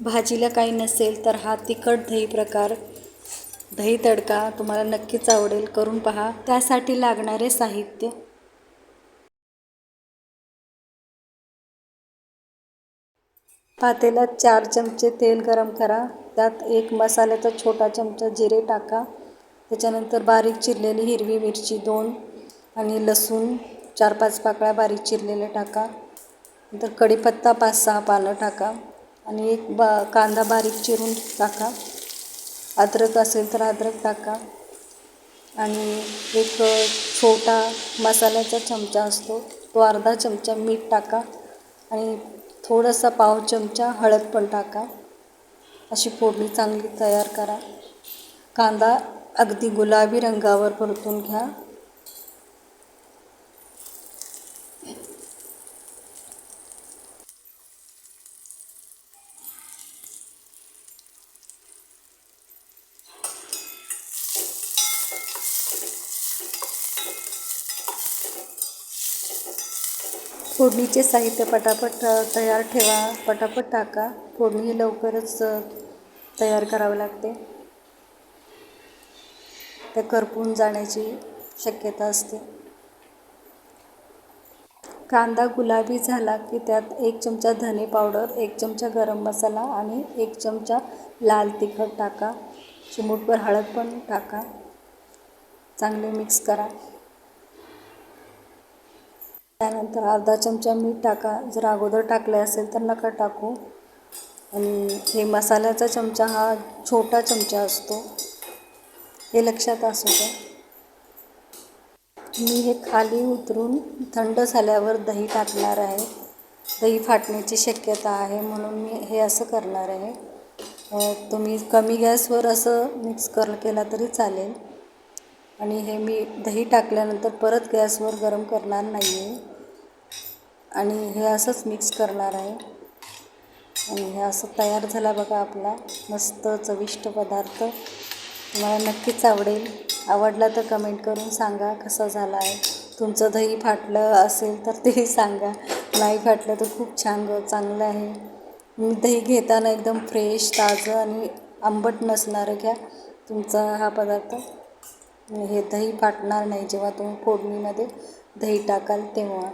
भाजीला काही नसेल तर हा तिखट दही प्रकार दही तडका तुम्हाला नक्कीच आवडेल. करून पहा. त्यासाठी लागणारे साहित्य. पातेल्यात चार चमचे तेल गरम करा. त्यात एक मसाल्याचा छोटा चमचा जिरे टाका. त्याच्यानंतर बारीक चिरलेली हिरवी मिरची दोन आणि लसूण चार पाच पाकळ्या बारीक चिरलेल्या टाका. नंतर कढीपत्ता पाच सहा पानं टाका. आणि एक बा कांदा बारीक चिरून टाका. अद्रक असेल तर अद्रक टाका. आणि एक छोटा मसाल्याचा चमचा असतो तो अर्धा चमचा मीठ टाका. आणि थोडासा पाव चमचा हळद पण टाका. अशी फोडणी चांगली तयार करा. कांदा अगदी गुलाबी रंगावर परतून घ्या. फोडणीचे साहित्य पटापट तयार ठेवा पटापट टाका. फोडणी ही लवकरच तयार करावं लागते. ते करपून जाण्याची शक्यता असते. कांदा गुलाबी झाला की त्यात एक चमचा धने पावडर एक चमचा गरम मसाला आणि एक चमचा लाल तिखट टाका. चिमूटभर हळद पण टाका. चांगले मिक्स करा. त्यानंतर अर्धा चमचा मीठ टाका. जर अगोदर टाकले असेल तर नका टाकू. आणि हे मसाल्याचा चमचा हा छोटा चमचा असतो. हे लक्षात असू द्या. मी हे खाली उतरून थंड झाल्यावर दही टाकणार आहे. दही फाटण्याची शक्यता आहे म्हणून मी हे असं करणार आहे. तुम्ही कमी गॅसवर असं मिक्स कर केला तरी चालेल. आणि हे मी दही टाकल्यानंतर परत गॅसवर गरम करणार नाही आहे आणि हे असंच मिक्स करणार आहे. आणि हे असं तयार झाला बघा आपला. मस्त चविष्ट पदार्थ. तुम्हाला नक्कीच आवडेल. आवडला तर कमेंट करून सांगा कसा झाला आहे तुमचं दही फाटलं असेल तर तेही सांगा. नाही फाटलं तर खूप छान चांगलं आहे. मी दही घेताना एकदम फ्रेश ताजं आणि आंबट नसणारं घ्या तुमचा हा पदार्थ. हे दही फाटणार नाही जेव्हा तुम्ही फोडणीमध्ये दही टाकाल तेव्हा.